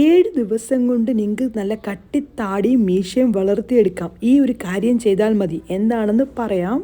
ഏഴ് ദിവസം കൊണ്ട് നിങ്ങൾക്ക് നല്ല കട്ടിത്താടിയും മീശയും വളർത്തിയെടുക്കാം. ഈ ഒരു കാര്യം ചെയ്താൽ മതി. എന്താണെന്ന് പറയാം.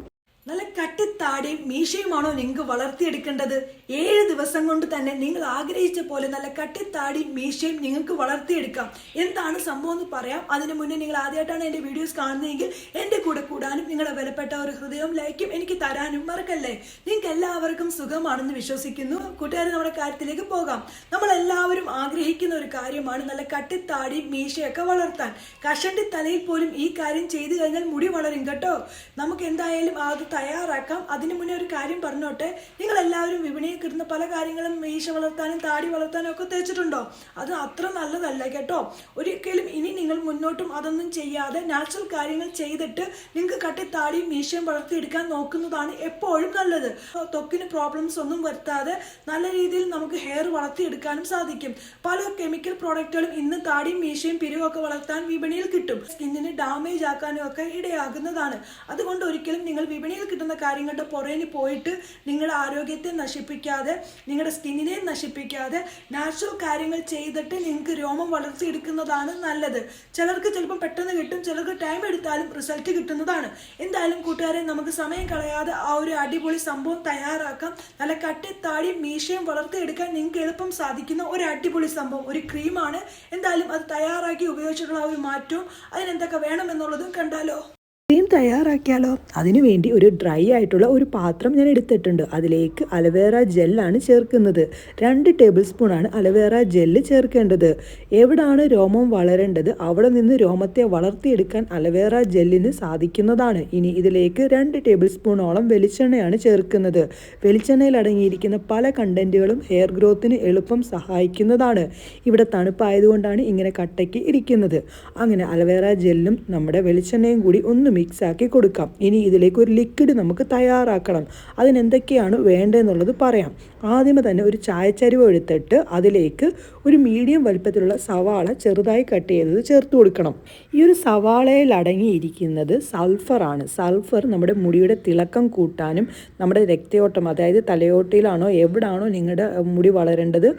നല്ല കട്ടിത്താടിയും മീശയുമാണോ നിങ്ങൾക്ക് വളർത്തിയെടുക്കേണ്ടത്? ഏഴ് ദിവസം കൊണ്ട് തന്നെ നിങ്ങൾ ആഗ്രഹിച്ച പോലെ നല്ല കട്ടിത്താടിയും മീശയും നിങ്ങൾക്ക് വളർത്തിയെടുക്കാം. എന്താണ് സംഭവം എന്ന് പറയാം. അതിന് മുന്നേ നിങ്ങൾ ആദ്യമായിട്ടാണ് എന്റെ വീഡിയോസ് കാണുന്നതെങ്കിൽ എന്റെ കൂടെ കൂടാനും നിങ്ങളുടെ വിലപ്പെട്ട ഒരു ഹൃദയവും ലൈക്കും എനിക്ക് തരാനും മറക്കല്ലേ? നിങ്ങൾക്ക് എല്ലാവർക്കും സുഖമാണെന്ന് വിശ്വസിക്കുന്നു. കൂട്ടുകാരെ നമ്മുടെ കാര്യത്തിലേക്ക് പോകാം. നമ്മൾ എല്ലാവരും ആഗ്രഹിക്കുന്ന ഒരു കാര്യമാണ് നല്ല കട്ടിത്താടിയും മീശയൊക്കെ വളർത്താൻ. കഷണ്ടി തലയിൽ പോലും ഈ കാര്യം ചെയ്തു കഴിഞ്ഞാൽ മുടി വളരും കേട്ടോ. നമുക്ക് എന്തായാലും അത് തയ്യാറാക്കാം. അതിനു മുന്നേ ഒരു കാര്യം പറഞ്ഞോട്ടെ. നിങ്ങൾ എല്ലാവരും വിപണിയിൽ കിട്ടുന്ന പല കാര്യങ്ങളും മീശ വളർത്താനും താടി വളർത്താനും ഒക്കെ തേച്ചിട്ടുണ്ടോ? അത് അത്ര നല്ലതല്ല കേട്ടോ. ഒരിക്കലും ഇനി നിങ്ങൾ മുന്നോട്ടും അതൊന്നും ചെയ്യാതെ നാച്ചുറൽ കാര്യങ്ങൾ ചെയ്തിട്ട് നിങ്ങൾക്ക് കട്ടി താടിയും മീശയും വളർത്തിയെടുക്കാൻ നോക്കുന്നതാണ് എപ്പോഴും നല്ലത്. ത്വക്കിന് പ്രോബ്ലംസ് ഒന്നും വരുത്താതെ നല്ല രീതിയിൽ നമുക്ക് ഹെയർ വളർത്തിയെടുക്കാനും സാധിക്കും. പല കെമിക്കൽ പ്രോഡക്റ്റുകളും ഇന്ന് താടിയും മീശയും പിരിവും ഒക്കെ വളർത്താൻ വിപണിയിൽ കിട്ടും. സ്കിന്നിന് ഡാമേജ് ആക്കാനും ഒക്കെ ഇടയാകുന്നതാണ്. അതുകൊണ്ട് ഒരിക്കലും നിങ്ങൾ വിപണിയിൽ കിട്ടുന്ന കാര്യങ്ങളുടെ പുറകിന് പോയിട്ട് നിങ്ങളുടെ ആരോഗ്യത്തെ നശിപ്പിക്കാതെ നിങ്ങളുടെ സ്കിന്നിനെ നശിപ്പിക്കാതെ നാച്ചുറൽ കാര്യങ്ങൾ ചെയ്തിട്ട് നിങ്ങൾക്ക് രോമം വളർത്തിയെടുക്കുന്നതാണ് നല്ലത്. ചിലർക്ക് ചിലപ്പോൾ പെട്ടെന്ന് കിട്ടും ചിലർക്ക് ടൈം എടുത്താലും റിസൾട്ട് കിട്ടുന്നതാണ്. എന്തായാലും കൂട്ടുകാരെ നമുക്ക് സമയം കളയാതെ ആ ഒരു അടിപൊളി സംഭവം തയ്യാറാക്കാം. നല്ല കട്ടിത്താടി മീശയും വളർത്തിയെടുക്കാൻ നിങ്ങൾക്ക് എളുപ്പം സാധിക്കുന്ന ഒരു അടിപൊളി സംഭവം ഒരു ക്രീമാണ് എന്തായാലും അത് തയ്യാറാക്കി ഉപയോഗിച്ചിട്ടുള്ള ഒരു മാറ്റവും അതിനെന്തൊക്കെ വേണമെന്നുള്ളതും കണ്ടാലോ? ക്രീം തയ്യാറാക്കിയാലോ? അതിനുവേണ്ടി ഒരു ഡ്രൈ ആയിട്ടുള്ള ഒരു പാത്രം ഞാൻ എടുത്തിട്ടുണ്ട്. അതിലേക്ക് അലവേറ ജെല്ലാണ് ചേർക്കുന്നത്. രണ്ട് ടേബിൾ സ്പൂണാണ് അലവേറ ജെല്ല് ചേർക്കേണ്ടത്. എവിടാണ് രോമം വളരേണ്ടത്? അവിടെ നിന്ന് രോമത്തെ വളർത്തിയെടുക്കാൻ അലവേറ ജെല്ലിന് സാധിക്കുന്നതാണ്. ഇനി ഇതിലേക്ക് രണ്ട് ടേബിൾ സ്പൂണോളം വെളിച്ചെണ്ണയാണ് ചേർക്കുന്നത്. വെളിച്ചെണ്ണയിൽ അടങ്ങിയിരിക്കുന്ന പല കണ്ടന്റുകളും ഹെയർ ഗ്രോത്തിന് എളുപ്പം സഹായിക്കുന്നതാണ്. ഇവിടെ തണുപ്പായതുകൊണ്ടാണ് ഇങ്ങനെ കട്ടയ്ക്ക് ഇരിക്കുന്നത്. അങ്ങനെ അലവേറ ജെല്ലും നമ്മുടെ വെളിച്ചെണ്ണയും കൂടി ഒന്ന് മിക്സ് ആക്കി കൊടുക്കാം. ഇനി ഇതിലേക്ക് ഒരു ലിക്വിഡ് നമുക്ക് തയ്യാറാക്കണം. അതിനെന്തൊക്കെയാണ് വേണ്ടതെന്നുള്ളത് പറയാം. ആദ്യമേ തന്നെ ഒരു ചായച്ചരിവ് എടുത്തിട്ട് അതിലേക്ക് ഒരു മീഡിയം വലിപ്പത്തിലുള്ള സവാള ചെറുതായി കട്ട് ചെയ്തത് ചേർത്ത് കൊടുക്കണം. ഈ ഒരു സവാളയിൽ അടങ്ങിയിരിക്കുന്നത് സൾഫറാണ് സൾഫർ നമ്മുടെ മുടിയുടെ തിളക്കം കൂട്ടാനും നമ്മുടെ രക്തയോട്ടം അതായത് തലയോട്ടിയിലാണോ എവിടാണോ നിങ്ങളുടെ മുടി വളരേണ്ടത്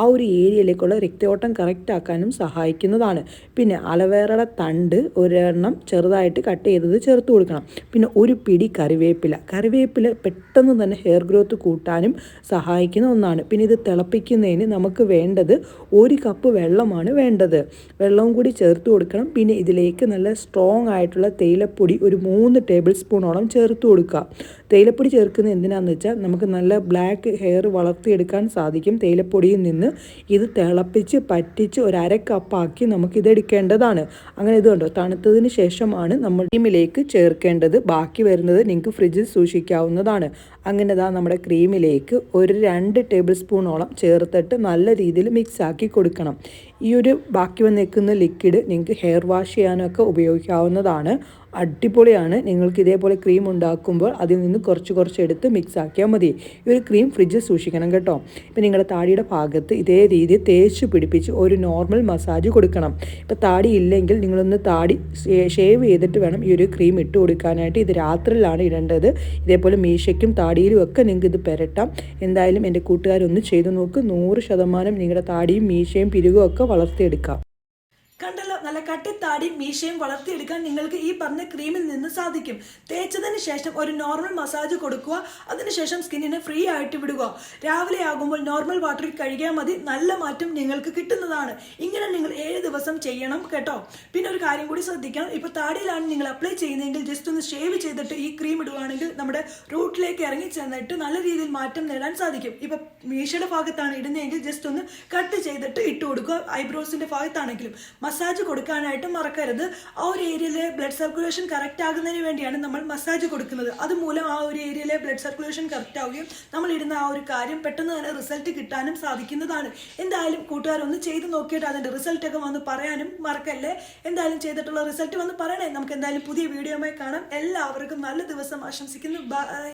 ആ ഒരു ഏരിയയിലേക്കുള്ള രക്തയോട്ടം കറക്റ്റ് ആക്കാനും സഹായിക്കുന്നതാണ്. പിന്നെ അലവേറയുടെ തണ്ട് ഒരെണ്ണം ചെറുതായിട്ട് കട്ട് ചെയ്തത് ചേർത്ത് കൊടുക്കണം. പിന്നെ ഒരു പിടി കറിവേപ്പില. കറിവേപ്പില പെട്ടെന്ന് തന്നെ ഹെയർ ഗ്രോത്ത് കൂട്ടാനും സഹായിക്കുന്ന ഒന്നാണ്. പിന്നെ ഇത് തിളപ്പിക്കുന്നതിന് നമുക്ക് വേണ്ടത് ഒരു കപ്പ് വെള്ളമാണ് വേണ്ടത്. വെള്ളവും കൂടി ചേർത്ത് കൊടുക്കണം. പിന്നെ ഇതിലേക്ക് നല്ല സ്ട്രോങ് ആയിട്ടുള്ള തേയിലപ്പൊടി ഒരു മൂന്ന് ടേബിൾ സ്പൂണോളം ചേർത്ത് കൊടുക്കുക. തേയിലപ്പൊടി ചേർക്കുന്നത് എന്തിനാന്ന് വെച്ചാൽ നമുക്ക് നല്ല ബ്ലാക്ക് ഹെയർ വളർത്തിയെടുക്കാൻ സാധിക്കും. തേയിലപ്പൊടിയിൽ നിന്ന് ഇത് തിളപ്പിച്ച് പറ്റിച്ച് ഒരു അര കപ്പാക്കി നമുക്കിത് എടുക്കേണ്ടതാണ് അങ്ങനെ ഇത് കണ്ടോ? തണുത്തതിന് ശേഷമാണ് നമ്മൾ ക്രീമിലേക്ക് ചേർക്കേണ്ടത് ബാക്കി വരുന്നത് നിങ്ങൾക്ക് ഫ്രിഡ്ജിൽ സൂക്ഷിക്കാവുന്നതാണ്. അങ്ങനെ ഇതാ നമ്മുടെ ക്രീമിലേക്ക് ഒരു രണ്ട് ടേബിൾ സ്പൂണോളം ചേർത്തിട്ട് നല്ല രീതിയിൽ മിക്സ് ആക്കി കൊടുക്കണം. ഈ ഒരു ബാക്കി വന്നേക്കുന്ന ലിക്വിഡ് നിങ്ങൾക്ക് ഹെയർ വാഷ് ചെയ്യാനൊക്കെ ഉപയോഗിക്കാവുന്നതാണ്. അടിപൊളിയാണ്. നിങ്ങൾക്ക് ഇതേപോലെ ക്രീം ഉണ്ടാക്കുമ്പോൾ അതിൽ നിന്ന് കുറച്ച് കുറച്ച് എടുത്ത് മിക്സ് ആക്കിയാൽ മതി. ഈ ഒരു ക്രീം ഫ്രിഡ്ജിൽ സൂക്ഷിക്കണം കേട്ടോ. ഇപ്പം നിങ്ങളുടെ താടിയുടെ ഭാഗത്ത് ഇതേ രീതിയിൽ തേച്ച് പിടിപ്പിച്ച് ഒരു നോർമൽ മസാജ് കൊടുക്കണം. ഇപ്പം താടി ഇല്ലെങ്കിൽ നിങ്ങളൊന്ന് താടി ഷേവ് ചെയ്തിട്ട് വേണം ഈ ഒരു ക്രീം ഇട്ട് കൊടുക്കാനായിട്ട്. ഇത് രാത്രിയിലാണ് ഇടേണ്ടത്. ഇതേപോലെ മീശയ്ക്കും താടിയിലും ഒക്കെ നിങ്ങൾക്ക് ഇത് പെരട്ടാം. എന്തായാലും എന്റെ കൂട്ടുകാരൊന്ന് ചെയ്തു നോക്ക്. നൂറ് ശതമാനം നിങ്ങളുടെ താടിയും മീശയും പിരുകും ഒക്കെ വളർത്തിയെടുക്കാം. കണ്ടല്ലോ നല്ല കട്ടിത്താടി മീശയും വളർത്തിയെടുക്കാൻ നിങ്ങൾക്ക് ഈ പറഞ്ഞ ക്രീമിൽ നിന്ന് സാധിക്കും. തേച്ചതിന് ശേഷം ഒരു നോർമൽ മസാജ് കൊടുക്കുക അതിനുശേഷം സ്കിന്നിനെ ഫ്രീ ആയിട്ട് വിടുക. രാവിലെ ആകുമ്പോൾ നോർമൽ വാട്ടറിൽ കഴുകിയാൽ മതി നല്ല മാറ്റം നിങ്ങൾക്ക് കിട്ടുന്നതാണ്. ഇങ്ങനെ നിങ്ങൾ ഏഴ് ദിവസം ചെയ്യണം കേട്ടോ. പിന്നെ ഒരു കാര്യം കൂടി ശ്രദ്ധിക്കണം ഇപ്പൊ താടിയിലാണ് നിങ്ങൾ അപ്ലൈ ചെയ്യുന്നതെങ്കിൽ ജസ്റ്റ് ഒന്ന് ഷേവ് ചെയ്തിട്ട് ഈ ക്രീം ഇടുകയാണെങ്കിൽ നമ്മുടെ റൂട്ടിലേക്ക് ഇറങ്ങി ചെന്നിട്ട് നല്ല രീതിയിൽ മാറ്റം നേടാൻ സാധിക്കും. ഇപ്പൊ മീശയുടെ ഭാഗത്താണ് ഇടുന്നതെങ്കിൽ ജസ്റ്റ് ഒന്ന് കട്ട് ചെയ്തിട്ട് ഇട്ട് കൊടുക്കുക ഐബ്രോസിന്റെ ഭാഗത്താണെങ്കിലും. മസാജ് കൊടുക്കാനായിട്ട് മറക്കരുത്. ആ ഒരു ഏരിയയിലെ ബ്ലഡ് സർക്കുലേഷൻ കറക്റ്റ് ആകുന്നതിന് വേണ്ടിയാണ് നമ്മൾ മസാജ് കൊടുക്കുന്നത്. അതുമൂലം ആ ഒരു ഏരിയയിലെ ബ്ലഡ് സർക്കുലേഷൻ കറക്റ്റ് ആവുകയും നമ്മൾ ഇടുന്ന ആ ഒരു കാര്യം പെട്ടെന്ന് തന്നെ റിസൾട്ട് കിട്ടാനും സാധിക്കുന്നതാണ്. എന്തായാലും കൂട്ടുകാരൊന്ന് ചെയ്ത് നോക്കിയിട്ട് അതിന്റെ റിസൾട്ട് ഒക്കെ വന്ന് പറയാനും മറക്കല്ലേ? എന്തായാലും ചെയ്തിട്ടുള്ള റിസൾട്ട് വന്ന് പറയണേ. നമുക്ക് എന്തായാലും പുതിയ വീഡിയോയുമായി കാണാം. എല്ലാവർക്കും നല്ല ദിവസം. ആശംസിക്കുന്നു. ബൈ